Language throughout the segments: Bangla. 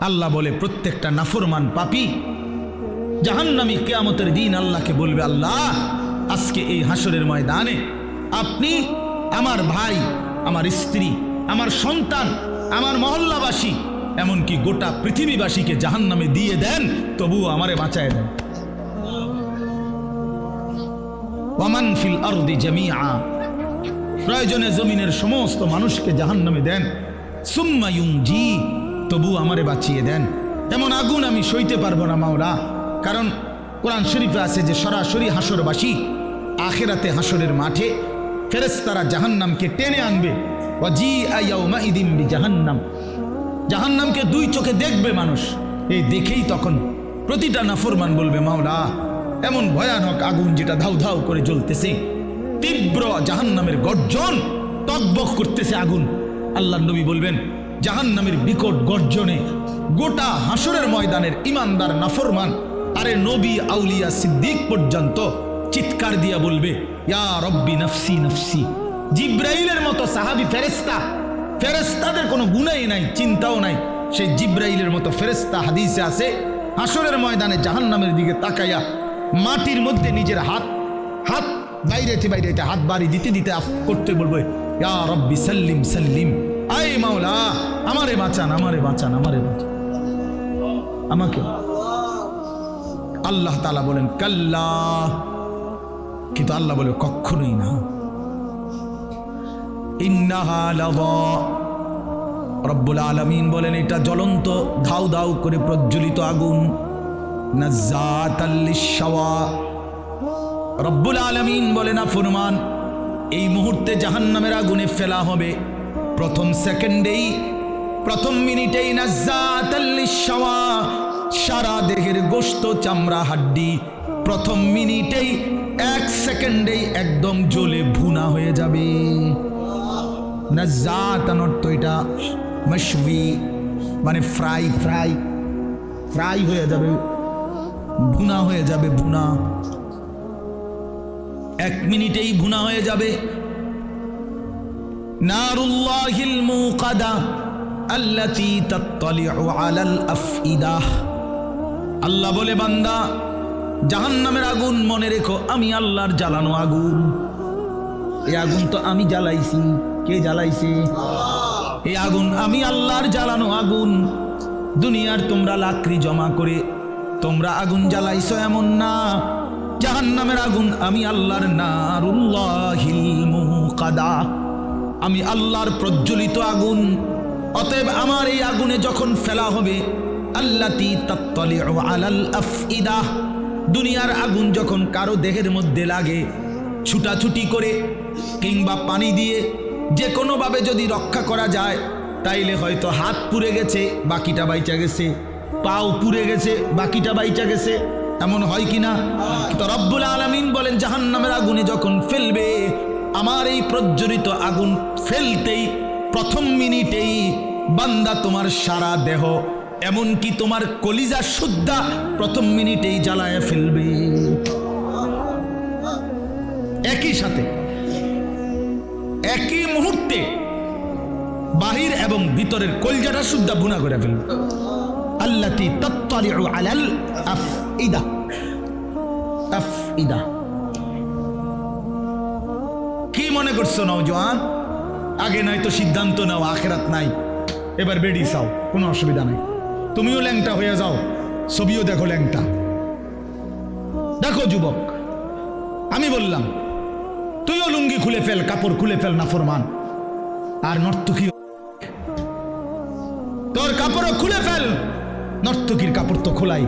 আল্লাহ বলে, প্রত্যেকটা নাফরমান পাপি জাহান্নামী কেয়ামতের দিন আল্লাহকে বলবে, আল্লাহ, আজকে এই হাসরের ময়দানে আপনি আমার ভাই, আমার স্ত্রী, আমার সন্তান, আমার মহল্লাবাসী, এমনকি গোটা পৃথিবীবাসীকে জাহান্নামে দিয়ে দেন, তবুও আমারে বাঁচায় দেন। আরদি প্রয়োজনে জমিনের সমস্ত মানুষকে জাহান্নামে দেন। সুম্মায়ুং জি তবু আমারে বাঁচিয়ে দেন। এমন আগুন আমি সইতে পারব না, মাওলা। কারণ কোরআন শরীফে আছে যে, সরাসরি হাসরবাসী আখেরাতে হাসরের মাঠে ফেরেস্তারা জাহান্নামকে টেনে আনবে। জাহান্নাম জাহান্নামকে দুই চোখে দেখবে মানুষ। এই দেখেই তখন প্রতিটা নাফরমান বলবে, মাওলা, এমন ভয়ানক আগুন যেটা ধাউ ধাউ করে জ্বলতেছে। তীব্র জাহান্নামের গর্জন টকবক করতেছে আগুন। আল্লাহ নবী বলবেন জাহান্নামের বিকট গর্জনে গোটা হাসরের ময়দানের ইমানদার নাফরমান, আরে নবী আউলিয়া সিদ্দিক পর্যন্ত চিৎকার দিয়া বলবে, ইয়া রব্বি নফসি নফসি। জিব্রাইলের মতো সাহাবি ফেরেস্তা ফেরেস্তাদের কোনো গুণাই নাই, চিন্তাও নাই। জিব্রাইলের মতো ফেরেস্তা হাদিসে আছে হাসরের ময়দানে জাহান্নামের দিকে তাকাইয়া মাটির মধ্যে নিজের হাত হাত বাইরেতে হাত বাড়ি দিতে দিতে করতে বলবে, ইয়া রব্বি সাল্লিম সাল্লিম। আই মাওলা, আমারে বাঁচান আমারে বাঁচান আমারে বাঁচান। আমাকে। আল্লাহ তালা বলেন, কাল্লা। কিন্তু আল্লাহ বলে কখনোই না। রব্বুল আলামিন বলেন, এটা জ্বলন্ত, ধাউ ধাউ করে প্রজ্বলিত আগুন। রব্বুল আলামিন বলেন ফরমান এই মুহূর্তে জাহান্নামের আগুনে ফেলা হবে। প্রথম সেকেন্ডেই, প্রথম মিনিটেই নাজ্জাতাল লিশাওয়া সারা দেহের গোশত, চামড়া, হাড্ডি। প্রথম মিনিটেই, এক সেকেন্ডেই একদম জ্বলে ভুনা হয়ে যাবে। নাজাতান অর্থ এটা মশবি মানে ফ্রাই ফ্রাই ফ্রাই হয়ে যাবে। ভুনা হয়ে যাবে, ভুনা। এক মিনিটেই ভুনা হয়ে যাবে। নারুল্লাহিল মুকাদা আল্লাতী তাত্তালিউ আলাল আফইদাহ আল্লাহ বলে, বান্দা, জাহান্নামের আগুন মনে রেখো, আমি আল্লাহর জ্বালানো আগুন। এই আগুন তো আমি জ্বালাইছি। কে জ্বালাইছে? এই আগুন আমি আল্লাহর জ্বালানো আগুন। দুনিয়ার তোমরা লাকড়ি জমা করে তোমরা আগুন জ্বালাইছ এমন না। জাহান্নামের আগুন আমি আল্লাহর নারুল্লাহিল মুকাদা। আমি আল্লাহর প্রজ্বলিত আগুন। অতএব আমার এই আগুনে যখন ফেলা হবে, আল্লাতি দুনিয়ার আগুন যখন কারও দেহের মধ্যে লাগে, ছুটাছুটি করে কিংবা পানি দিয়ে যে কোনোভাবে যদি রক্ষা করা যায়, তাইলে হয়তো হাত পুড়ে গেছে, বাকিটা বাইচা গেছে, পাও পুড়ে গেছে, বাকিটা বাইচা গেছে। এমন হয় কি না তো রব্বুল আলমিন বলেন, জাহান্নামের আগুনে যখন ফেলবে আমার এই প্রজ্বলিত আগুন ফেলতেই প্রথম মিনিটেই বান্দা তোমার সারা দেহ, এমনকি তোমার কলিজা শুদ্ধা প্রথম মিনিটেই জ্বালায় ফেলবে। একই সাথে, একই মুহূর্তে বাহির এবং ভিতরের কলজাটা শুদ্ধা বুনা করে ফেলবে। আল্লাতি তত্তালিউ আলাল আফইদা আফইদা। কি মনে করছ নওজোয়ান আগে নয়তো সিদ্ধান্ত নাও, আখেরাত নাই। এবার বেডি চাও, কোনো অসুবিধা নাই। তুমিও ল্যাংটা হয়ে যাও, ছবিও দেখো ল্যাংটা। দেখো যুবক, আমি বললাম, তুইও লুঙ্গি খুলে ফেল, কাপড় খুলে ফেল নাফরমান আর নর্তকী তোর কাপড়ও খুলে ফেল। নর্তকীর কাপড় তো খোলাই,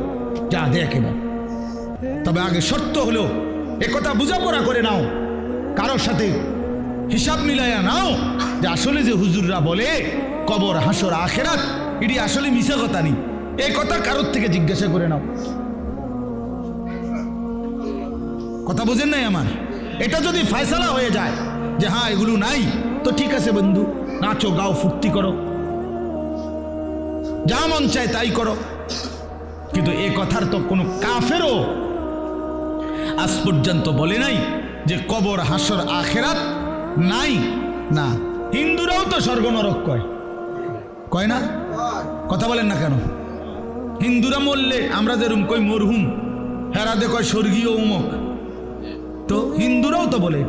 যা দেখ এবার। তবে আগে শর্ত হলো একথা বোঝাপড়া করে নাও। কারোর সাথে হিসাব মিলাইয়া নাও যে আসলে যে হুজুররা বলে, কবর, হাসর, আখেরাত এটি আসলে মিশা কথা নেই এই কথা কারোর থেকে জিজ্ঞাসা করে নাও। কথা বোঝেন নাই আমার? এটা যদি ফয়সালা হয়ে যায় যে হ্যাঁ এগুলো নাই, তো ঠিক আছে বন্ধু, নাচো, গাও, ফুর্তি করো। যা মন চায় তাই করো। কিন্তু এ কথার তো কোনো কাফেরও আজ পর্যন্ত বলে নাই যে কবর, হাসর, আখেরাত নাই? না। হিন্দুরাও তো স্বর্গ নরক কয়। কয় না? কথা বলেন না কেন? হিন্দুরা মরলে আমরা যেরুম কই মরহুম হেরাদে কয় স্বর্গীয় উমক। তো হিন্দুরাও তো বলে